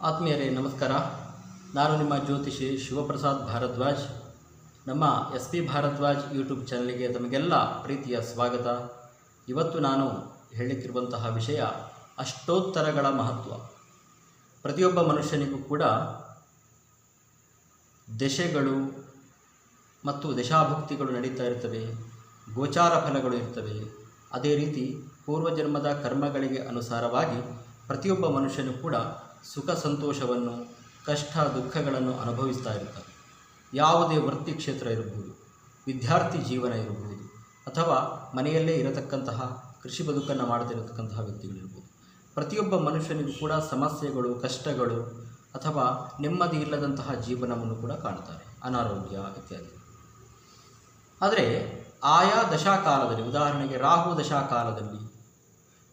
ಆತ್ಮೀಯರೇ, ನಮಸ್ಕಾರ. ನಾನು ನಿಮ್ಮ ಜ್ಯೋತಿಷಿ ಶಿವಪ್ರಸಾದ್ ಭಾರದ್ವಾಜ್. ನಮ್ಮ ಎಸ್ ಪಿ ಭಾರದ್ವಾಜ್ ಯೂಟ್ಯೂಬ್ ಚಾನಲ್ಗೆ ತಮಗೆಲ್ಲ ಪ್ರೀತಿಯ ಸ್ವಾಗತ. ಇವತ್ತು ನಾನು ಹೇಳಲಿಕ್ಕಿರುವಂತಹ ವಿಷಯ ಅಷ್ಟೋತ್ತರಗಳ ಮಹತ್ವ. ಪ್ರತಿಯೊಬ್ಬ ಮನುಷ್ಯನಿಗೂ ಕೂಡ ದೆಶೆಗಳು ಮತ್ತು ದಶಾಭುಕ್ತಿಗಳು ನಡೀತಾ ಇರ್ತವೆ, ಗೋಚಾರ ಫಲಗಳು ಇರ್ತವೆ. ಅದೇ ರೀತಿ ಪೂರ್ವಜನ್ಮದ ಕರ್ಮಗಳಿಗೆ ಅನುಸಾರವಾಗಿ ಪ್ರತಿಯೊಬ್ಬ ಮನುಷ್ಯನು ಕೂಡ ಸುಖ ಸಂತೋಷವನ್ನು, ಕಷ್ಟ ದುಃಖಗಳನ್ನು ಅನುಭವಿಸ್ತಾ ಇರ್ತಾರೆ ಯಾವುದೇ ವೃತ್ತಿ ಕ್ಷೇತ್ರ ಇರಬಹುದು, ವಿದ್ಯಾರ್ಥಿ ಜೀವನ ಇರಬಹುದು, ಅಥವಾ ಮನೆಯಲ್ಲೇ ಇರತಕ್ಕಂತಹ ಕೃಷಿ ಬದುಕನ್ನು ಮಾಡದಿರತಕ್ಕಂತಹ ವ್ಯಕ್ತಿಗಳಿರ್ಬೋದು ಪ್ರತಿಯೊಬ್ಬ ಮನುಷ್ಯನಿಗೂ ಕೂಡ ಸಮಸ್ಯೆಗಳು, ಕಷ್ಟಗಳು, ಅಥವಾ ನೆಮ್ಮದಿ ಇಲ್ಲದಂತಹ ಜೀವನವನ್ನು ಕೂಡ ಕಾಣ್ತಾರೆ, ಅನಾರೋಗ್ಯ ಇತ್ಯಾದಿ. ಆದರೆ ಆಯಾ ದಶಾಕಾಲದಲ್ಲಿ, ಉದಾಹರಣೆಗೆ ರಾಹು ದಶಾಕಾಲದಲ್ಲಿ,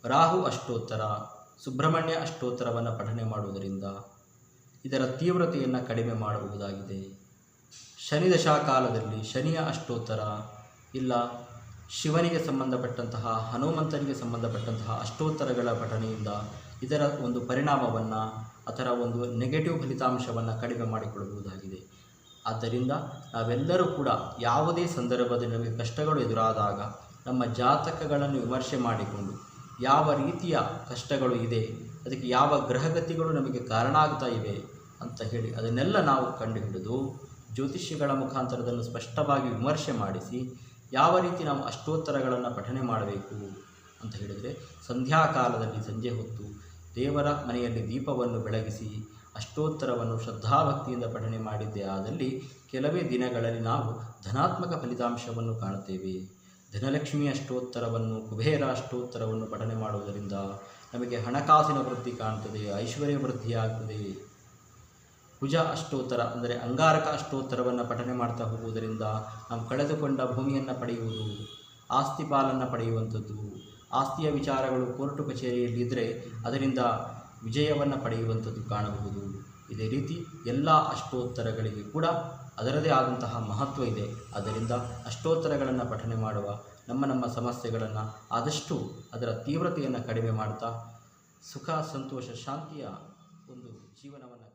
ರಾಹು ಅಷ್ಟೋತ್ತರ ಸುಬ್ರಹ್ಮಣ್ಯ ಅಷ್ಟೋತ್ತರವನ್ನು ಪಠನೆ ಮಾಡುವುದರಿಂದ ಇದರ ತೀವ್ರತೆಯನ್ನು ಕಡಿಮೆ ಮಾಡಬಹುದಾಗಿದೆ. ಶನಿ ದಶಾಕಾಲದಲ್ಲಿ ಶನಿಯ ಅಷ್ಟೋತ್ತರ ಇಲ್ಲ, ಶಿವನಿಗೆ ಸಂಬಂಧಪಟ್ಟಂತಹ, ಹನುಮಂತನಿಗೆ ಸಂಬಂಧಪಟ್ಟಂತಹ ಅಷ್ಟೋತ್ತರಗಳ ಪಠನೆಯಿಂದ ಇದರ ಒಂದು ಪರಿಣಾಮವನ್ನು ಅದರ ಒಂದು ನೆಗೆಟಿವ್ ಫಲಿತಾಂಶವನ್ನು ಕಡಿಮೆ ಮಾಡಿಕೊಳ್ಳಬಹುದಾಗಿದೆ ಆದ್ದರಿಂದ ನಾವೆಲ್ಲರೂ ಕೂಡ ಯಾವುದೇ ಸಂದರ್ಭದಲ್ಲಿ ನಮಗೆ ಕಷ್ಟಗಳು ಎದುರಾದಾಗ ನಮ್ಮ ಜಾತಕಗಳನ್ನು ವಿಮರ್ಶೆ ಮಾಡಿಕೊಂಡು ಯಾವ ರೀತಿಯ ಕಷ್ಟಗಳು ಇದೆ, ಅದಕ್ಕೆ ಯಾವ ಗ್ರಹಗತಿಗಳು ನಮಗೆ ಕಾರಣ ಆಗ್ತಾ ಇವೆ ಅಂತ ಹೇಳಿ ಅದನ್ನೆಲ್ಲ ನಾವು ಕಂಡುಹಿಡಿದು ಜ್ಯೋತಿಷ್ಯಗಳ ಮುಖಾಂತರದಲ್ಲೂ ಸ್ಪಷ್ಟವಾಗಿ ವಿಮರ್ಶೆ ಮಾಡಿಸಿ ಯಾವ ರೀತಿ ನಾವು ಅಷ್ಟೋತ್ತರಗಳನ್ನು ಪಠನೆ ಮಾಡಬೇಕು ಅಂತ ಹೇಳಿದರೆ ಸಂಧ್ಯಾಕಾಲದಲ್ಲಿ ಸಂಜೆ ಹೊತ್ತು ದೇವರ ಮನೆಯಲ್ಲಿ ದೀಪವನ್ನು ಬೆಳಗಿಸಿ ಅಷ್ಟೋತ್ತರವನ್ನು ಶ್ರದ್ಧಾಭಕ್ತಿಯಿಂದ ಪಠನೆ ಮಾಡಿದ್ದೇ ಆದಲ್ಲಿ ಕೆಲವೇ ದಿನಗಳಲ್ಲಿ ನಾವು ಧನಾತ್ಮಕ ಫಲಿತಾಂಶವನ್ನು ಕಾಣುತ್ತೇವೆ. ಧನಲಕ್ಷ್ಮಿ ಅಷ್ಟೋತ್ತರವನ್ನು, ಕುಬೇರ ಅಷ್ಟೋತ್ತರವನ್ನು ಪಠನೆ ಮಾಡುವುದರಿಂದ ನಮಗೆ ಹಣಕಾಸಿನ ವೃದ್ಧಿ ಕಾಣ್ತದೆ, ಐಶ್ವರ್ಯ ವೃದ್ಧಿಯಾಗ್ತದೆ. ಕುಜ ಅಷ್ಟೋತ್ತರ ಅಂದರೆ ಅಂಗಾರಕ ಅಷ್ಟೋತ್ತರವನ್ನು ಪಠನೆ ಮಾಡ್ತಾ ಹೋಗುವುದರಿಂದ ನಾವು ಕಳೆದುಕೊಂಡ ಭೂಮಿಯನ್ನು ಪಡೆಯುವುದು, ಆಸ್ತಿ ಪಾಲನ್ನು ಪಡೆಯುವಂಥದ್ದು. ಆಸ್ತಿಯ ವಿಚಾರಗಳು ಕೋರ್ಟು ಕಚೇರಿಯಲ್ಲಿದ್ದರೆ ಅದರಿಂದ ವಿಜಯವನ್ನು ಪಡೆಯುವಂಥದ್ದು ಕಾಣಬಹುದು. ಇದೇ ರೀತಿ ಎಲ್ಲ ಅಷ್ಟೋತ್ತರಗಳಿಗೆ ಕೂಡ ಅದರದೇ ಆದಂತಹ ಮಹತ್ವ ಇದೆ. ಅದರಿಂದ ಅಷ್ಟೋತ್ತರಗಳನ್ನು ಪಠನೆ ಮಾಡುವ, ನಮ್ಮ ನಮ್ಮ ಸಮಸ್ಯೆಗಳನ್ನು ಆದಷ್ಟು ಅದರ ತೀವ್ರತೆಯನ್ನು ಕಡಿಮೆ ಮಾಡ್ತಾ ಸುಖ, ಸಂತೋಷ, ಶಾಂತಿಯ ಒಂದು ಜೀವನವನ್ನು